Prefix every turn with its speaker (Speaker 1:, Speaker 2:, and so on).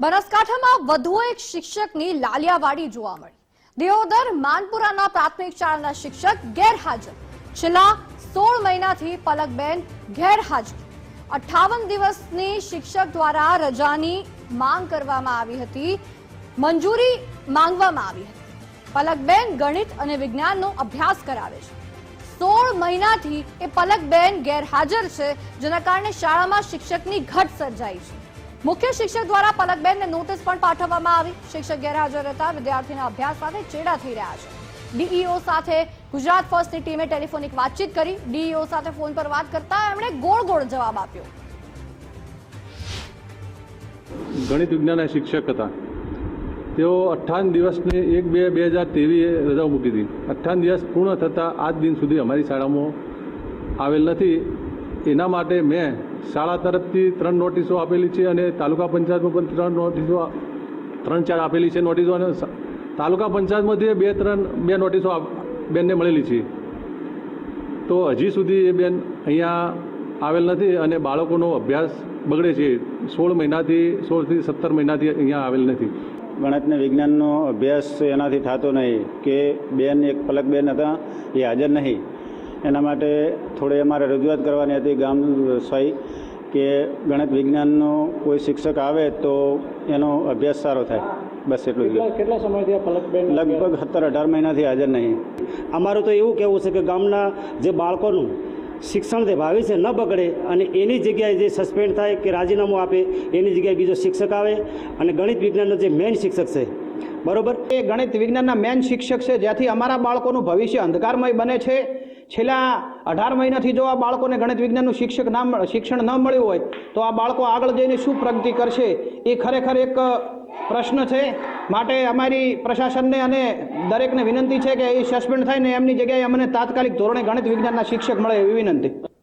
Speaker 1: બનાસકાંઠામાં વધુ એક શિક્ષકની લાલિયાવાડી જોવા મળી. દિયોદર માનપુરાના પ્રાથમિક શાળાના શિક્ષક ગેરહાજર. છેલ્લા સોળ મહિનાથી પલકબેન ગેરહાજર. અઠ્ઠાવન દિવસની શિક્ષક દ્વારા રજાની માંગ કરવામાં આવી હતી. મંજૂરી માંગવામાં આવી હતી. પલકબેન ગણિત અને વિજ્ઞાનનો અભ્યાસ કરાવે છે. સોળ મહિનાથી એ પલકબેન ગેરહાજર છે, જેના કારણે શાળામાં શિક્ષકની ઘટ સર્જાઈ છે. મુખ્ય શિક્ષક દ્વારા પલકબેનને નોટિસ પણ પાઠવવામાં આવી. શિક્ષક ગેરહાજર હતા વિદ્યાર્થીના અભ્યાસ સાથે ચેડા થઈ રહ્યા છે. ડીઈઓ સાથે ગુજરાત ફર્સ્ટની ટીમે ટેલિફોનિક વાતચીત કરી. ડીઈઓ સાથે ફોન પર વાત કરતા એમણે ગોળ ગોળ જવાબ આપ્યો.
Speaker 2: ગણિત વિજ્ઞાનના શિક્ષક હતા. તેઓ અઠ્ઠાવન દિવસની એક બે બે હજાર તેવીએ રજાઓ મૂકી હતી. અઠ્ઠાવન દિવસ પૂર્ણ થતાં આજ દિન સુધી અમારી શાળામાં આવેલ નથી. એના માટે મેં શાળા તરફથી ત્રણ નોટિસો આપેલી છે અને તાલુકા પંચાયતમાં પણ ત્રણ નોટિસો ત્રણ ચાર આપેલી છે નોટિસો અને તાલુકા પંચાયતમાંથી બે ત્રણ બે નોટિસો બેનને મળેલી છે. તો હજી સુધી એ બેન અહીંયા આવેલ નથી અને બાળકોનો અભ્યાસ બગડે છે. સોળ મહિનાથી, સોળથી સત્તર મહિનાથી અહીંયા આવેલ નથી.
Speaker 3: ગણિત ને વિજ્ઞાનનો અભ્યાસ એનાથી થતો નહીં કે બેન એક પલક બેન હતા એ હાજર નહીં. એના માટે થોડી અમારે રજૂઆત કરવાની હતી ગામ સહી કે ગણિત વિજ્ઞાનનો કોઈ શિક્ષક આવે તો એનો અભ્યાસ સારો થાય. બસ એટલું જ.
Speaker 4: કેટલા સમયથી ફલકબેન
Speaker 3: લગભગ સત્તર અઢાર મહિનાથી હાજર નહીં.
Speaker 4: અમારું તો એવું કહેવું છે કે ગામના જે બાળકોનું શિક્ષણ જે ભાવિ છે ન બગડે અને એની જગ્યાએ જે સસ્પેન્ડ થાય કે રાજીનામું આપે એની જગ્યાએ બીજો શિક્ષક આવે અને ગણિત વિજ્ઞાનનો જે મેઇન શિક્ષક છે બરોબર?
Speaker 5: એ ગણિત વિજ્ઞાનના મેન શિક્ષક છે જ્યાંથી અમારા બાળકોનું ભવિષ્ય અંધકારમય બને છે. છેલ્લા અઢાર મહિનાથી જો આ બાળકોને ગણિત વિજ્ઞાનનું શિક્ષક ના શિક્ષણ ન મળ્યું હોય, તો આ બાળકો આગળ જઈને શું પ્રગતિ કરશે? એ ખરેખર એક પ્રશ્ન છે. માટે અમારી પ્રશાસનને અને દરેકને વિનંતી છે કે એ સસ્પેન્ડ થાય ને એમની જગ્યાએ અમને તાત્કાલિક ધોરણે ગણિત વિજ્ઞાનના શિક્ષક મળે એવી વિનંતી.